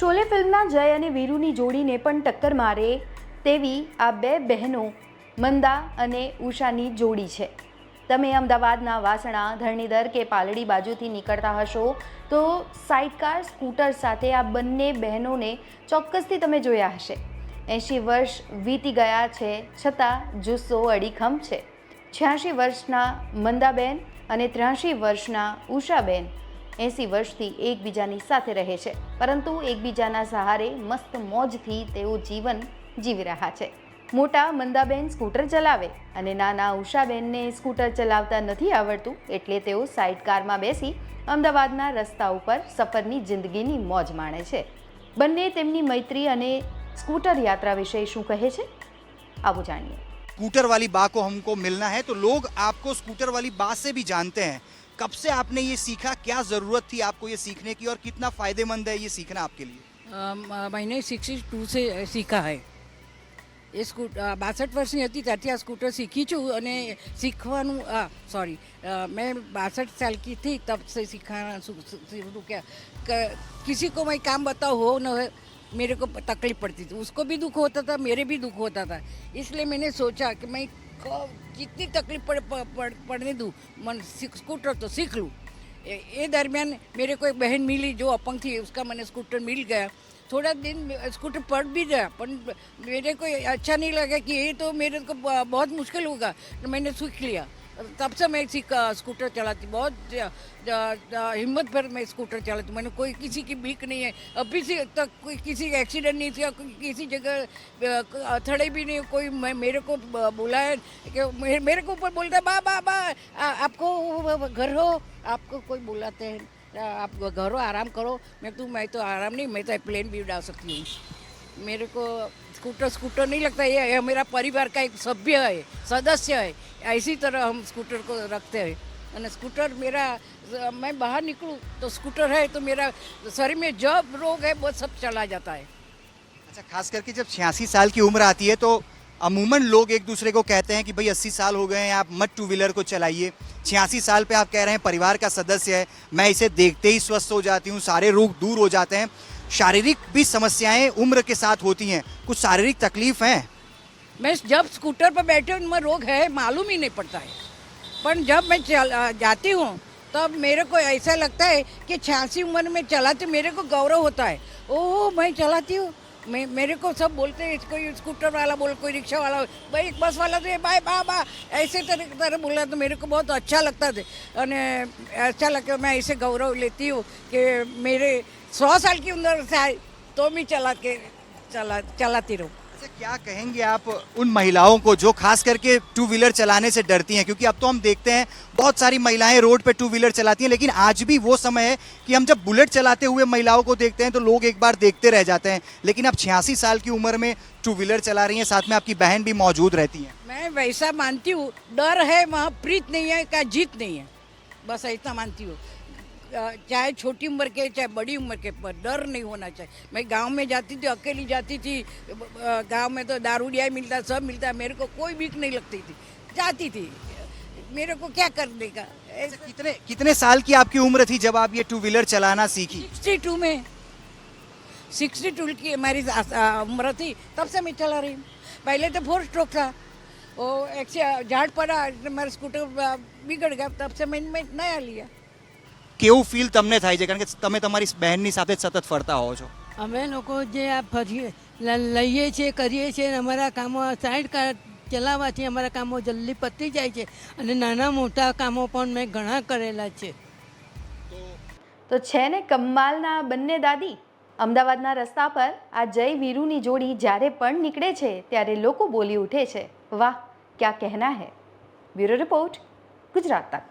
શોલે ફિલ્મના જય અને વીરુની જોડીને પણ ટક્કર મારે તેવી આ બે બહેનો, મંદા અને ઉષાની જોડી છે. તમે અમદાવાદના વાસણા, ધરણીધર કે પાલડી બાજુથી નીકળતા હશો તો સાઇડકાર, સ્કૂટર સાથે આ બંને બહેનોને ચોક્કસથી તમે જોયા હશે. એંશી વર્ષ વીતી ગયા છે, છતાં જુસ્સો અડીખમ છે. છ્યાસી વર્ષના મંદાબેન અને ત્ર્યાસી વર્ષના ઉષાબેન એંસી વર્ષથી એકબીજાની સાથે રહે છે પરંતુ એકબીજાના સહારે મસ્ત મોજથી તેઓ જીવન જીવી રહ્યા છે મોટા મંદાબેન સ્કૂટર ચલાવે અને નાના ઉષાબેનને સ્કૂટર ચલાવતા નથી આવડતું એટલે તેઓ સાઇડ કારમાં બેસી અમદાવાદના રસ્તા ઉપર સફરની જિંદગીની મોજ માણે છે બંને તેમની મૈત્રી અને સ્કૂટર યાત્રા વિશે શું કહે છે આવું જાણીએ स्कूटर वाली बा को हमको मिलना है तो लोग आपको स्कूटर वाली बा से भी जानते हैं कब से आपने ये सीखा क्या ज़रूरत थी आपको ये सीखने की और कितना फ़ायदेमंद है ये सीखना आपके लिए અમ, અ, मैंने સિક્સટી ટુ સે શીખા હૈ એ સ્કૂટ બાસઠ વર્ષની હતી ત્યારથી આ સ્કૂટર શીખી છું અને શીખવાનું આ સોરી મેં बासठ साल की थी तब से सिखाना शु- शु- शुरू किया क- किसी को मैं काम बताओ हो न हो मेरे को तकलीफ़ पड़ती थी। उसको भी दुख होता था मेरे भी दुख होता था। इसलिए मैंने सोचा कि मैं कितनी तकलीफ़ पड़, पड़, पड़, दूँ। मन स्कूटर तो सीख लूँ। ये दरमियान मेरे को एक बहन मिली जो अपंग थी उसका मैंने स्कूटर मिल गया। थोड़ा दिन स्कूटर पड़ भी गया पर मेरे को अच्छा नहीं लगा कि ये तो मेरे को बहुत मुश्किल होगा। तो मैंने सीख लिया। तब से मैं सीख स्कूटर चलाती, बहुत हिम्मत भर मैं स्कूटर चलाती, मैंने कोई किसी की बीक नहीं है। अभी से तक कोई किसी का एक्सीडेंट नहीं कोई किसी जगह अथड़े भी नहीं, कोई मेरे को बोला है कि मेरे को ऊपर बोलता है, बा बा बा आपको घर हो, आपको कोई बुलाते हैं आप घर हो, आराम करो, मैं तू, मैं तो आराम नहीं, मैं तो प्लेन भी उड़ा सकती हूँ। मेरे को स्कूटर स्कूटर नहीं लगता ये ये मेरा परिवार का एक सभ्य है सदस्य है ऐसी तरह हम स्कूटर को रखते हैं અને સ્કૂટર मेरा मैं बाहर निकलूँ तो स्कूटर है तो मेरा शरीर में जब रोग है वो सब चला जाता है अच्छा खास करके जब छियासी साल की उम्र आती है तो अमूमन लोग एक दूसरे को कहते हैं कि भाई अस्सी साल हो गए हैं आप मत टू व्हीलर को चलाइए छियासी साल पे आप कह रहे हैं परिवार का सदस्य है मैं इसे देखते ही स्वस्थ हो जाती हूँ सारे रोग दूर हो जाते हैं शारीरिक भी समस्याएँ उम्र के साथ होती हैं। कुछ शारीरिक तकलीफ़ हैं? मैं जब स्कूटर पर बैठे उनमें रोग है, मालूम ही नहीं पड़ता है। पर जब मैं चल जाती हूँ, तब मेरे को ऐसा लगता है कि छियासी उम्र में चलाती मेरे को गौरव होता है। ओह, मैं चलाती हूँ। मैं, मेरे को सब बोलते हैं कोई स्कूटर वाला बोल, कोई रिक्शा वाला, भाई, एक बस वाला तो बाय बा बा ऐसे तरह तरह बोला तो मेरे को बहुत अच्छा लगता था। अच्छा लगता मैं ऐसे गौरव लेती हूँ कि मेरे सौ साल की उम्र से आई तो मैं चला के चला चलाती रहूँ। अच्छा क्या कहेंगे आप उन महिलाओं को जो खास करके टू व्हीलर चलाने से डरती हैं? क्योंकि अब तो हम देखते हैं बहुत सारी महिलाएँ रोड पे टू व्हीलर चलाती हैं लेकिन आज भी वो समय है कि हम जब बुलेट चलाते हुए महिलाओं को देखते हैं तो लोग एक बार देखते रह जाते हैं। लेकिन अब छियासी साल की उम्र में टू व्हीलर चला रही हैं साथ में आपकी बहन भी मौजूद रहती हैं। मैं वैसा मानती हूँ डर है वहाँ प्रीत नहीं है का जीत नहीं है। बस ऐसा मानती हूँ। चाहे छोटी उम्र के चाहे बड़ी उम्र के पर डर नहीं होना चाहिए। मैं गाँव में जाती थी अकेली जाती थी गाँव में तो दारूडिया मिलता सब मिलता मेरे को कोई बीक नहीं लगती थी। जाती थी। मेरे को क्या करने का? अच्छा, कितने कितने साल की आपकी उम्र थी जब आप ये टू व्हीलर चलाना सीखी? सिक्सटी टू में। सिक्सटी टू की हमारी उम्र थी तब से मैं चला रही हूँ। पहले तो फोर स्ट्रोक था। वो एक झाड़ पड़ा मेरा स्कूटर बिगड़ गया तब से मैंने मैं नया लिया। કેવું ફીલ તમને થાય છે? કારણ કે તમે તમારી બહેનની સાથે જ સતત ફરતા હોવ છો. અમે લોકો જે આ ફરીએ લઈએ છીએ કરીએ છીએ અમારા કામો સાઈડ ચલાવવાથી અમારા કામો જલ્દી પતી જાય છે અને નાના મોટા કામો પણ મેં ઘણા કરેલા છે. તો છે ને કમાલના બંને દાદી? અમદાવાદના રસ્તા પર આ જય વીરુની જોડી જ્યારે પણ નીકળે છે ત્યારે લોકો બોલી ઉઠે છે. વાહ ક્યાં કહેના હે? બ્યુરો રિપોર્ટ ગુજરાત તક.